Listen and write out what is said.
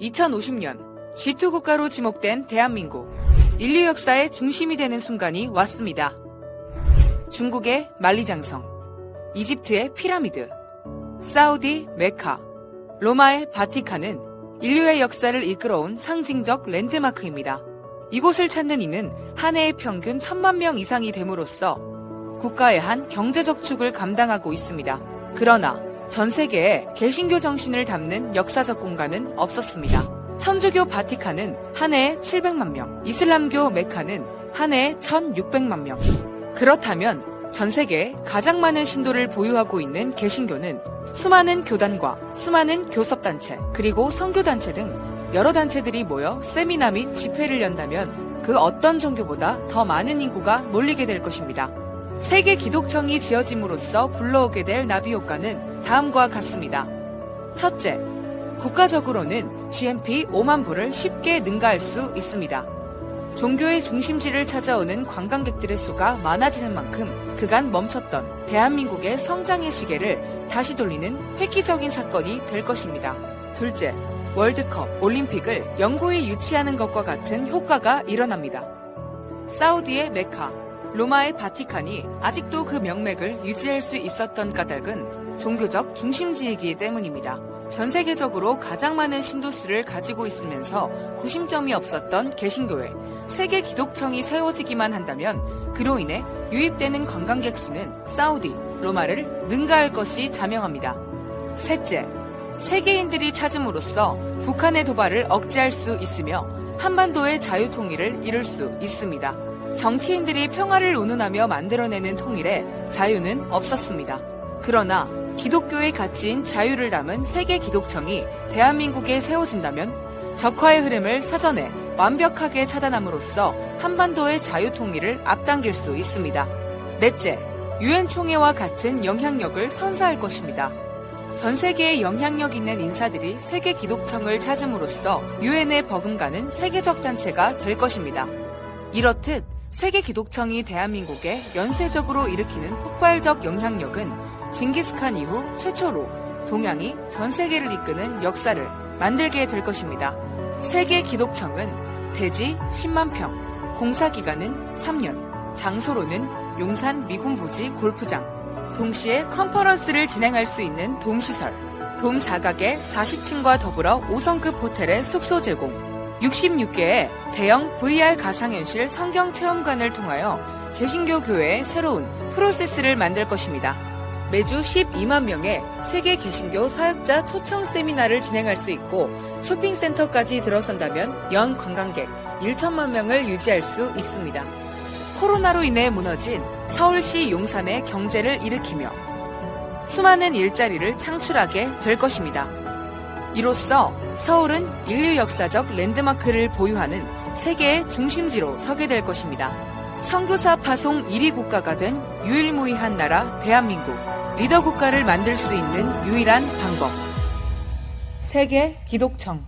2050년 G2 국가로 지목된 대한민국. 인류 역사의 중심이 되는 순간이 왔습니다. 중국의 만리장성, 이집트의 피라미드, 사우디 메카, 로마의 바티칸은 인류의 역사를 이끌어온 상징적 랜드마크입니다. 이곳을 찾는 이는 한 해의 평균 천만 명 이상이 됨으로써 국가의 한 경제적 축을 감당하고 있습니다. 그러나 전 세계에 개신교 정신을 담는 역사적 공간은 없었습니다. 천주교 바티칸은 한 해에 700만 명, 이슬람교 메카는 한 해에 1600만 명. 그렇다면 전 세계에 가장 많은 신도를 보유하고 있는 개신교는 수많은 교단과 수많은 교섭단체, 그리고 선교단체 등 여러 단체들이 모여 세미나 및 집회를 연다면 그 어떤 종교보다 더 많은 인구가 몰리게 될 것입니다. 세계 기독청이 지어짐으로써 불러오게 될 나비 효과는 다음과 같습니다. 첫째, 국가적으로는 GNP 5만 부를 쉽게 능가할 수 있습니다. 종교의 중심지를 찾아오는 관광객들의 수가 많아지는 만큼 그간 멈췄던 대한민국의 성장의 시계를 다시 돌리는 획기적인 사건이 될 것입니다. 둘째, 월드컵, 올림픽을 영구히 유치하는 것과 같은 효과가 일어납니다. 사우디의 메카, 로마의 바티칸이 아직도 그 명맥을 유지할 수 있었던 까닭은 종교적 중심지이기 때문입니다. 전 세계적으로 가장 많은 신도수를 가지고 있으면서 구심점이 없었던 개신교회, 세계 기독청이 세워지기만 한다면 그로 인해 유입되는 관광객 수는 사우디, 로마를 능가할 것이 자명합니다. 셋째, 세계인들이 찾음으로써 북한의 도발을 억제할 수 있으며 한반도의 자유 통일을 이룰 수 있습니다. 정치인들이 평화를 운운하며 만들어내는 통일에 자유는 없었습니다. 그러나 기독교의 가치인 자유를 담은 세계 기독청이 대한민국에 세워진다면 적화의 흐름을 사전에 완벽하게 차단함으로써 한반도의 자유 통일을 앞당길 수 있습니다. 넷째, 유엔 총회와 같은 영향력을 선사할 것입니다. 전 세계에 영향력 있는 인사들이 세계 기독청을 찾음으로써 유엔에 버금가는 세계적 단체가 될 것입니다. 이렇듯 세계 기독청이 대한민국에 연쇄적으로 일으키는 폭발적 영향력은 징기스칸 이후 최초로 동양이 전 세계를 이끄는 역사를 만들게 될 것입니다. 세계 기독청은 대지 10만 평, 공사 기간은 3년, 장소로는 용산 미군 부지 골프장, 동시에 컨퍼런스를 진행할 수 있는 돔시설, 돔 사각의 40층과 더불어 5성급 호텔의 숙소 제공, 66개의 대형 VR 가상현실 성경 체험관을 통하여 개신교 교회의 새로운 프로세스를 만들 것입니다. 매주 12만 명의 세계 개신교 사역자 초청 세미나를 진행할 수 있고 쇼핑센터까지 들어선다면 연 관광객 1천만 명을 유지할 수 있습니다. 코로나로 인해 무너진 서울시 용산의 경제를 일으키며 수많은 일자리를 창출하게 될 것입니다. 이로써 서울은 인류 역사적 랜드마크를 보유하는 세계의 중심지로 서게 될 것입니다. 선교사 파송 1위 국가가 된 유일무이한 나라 대한민국 리더 국가를 만들 수 있는 유일한 방법. 세계 기독청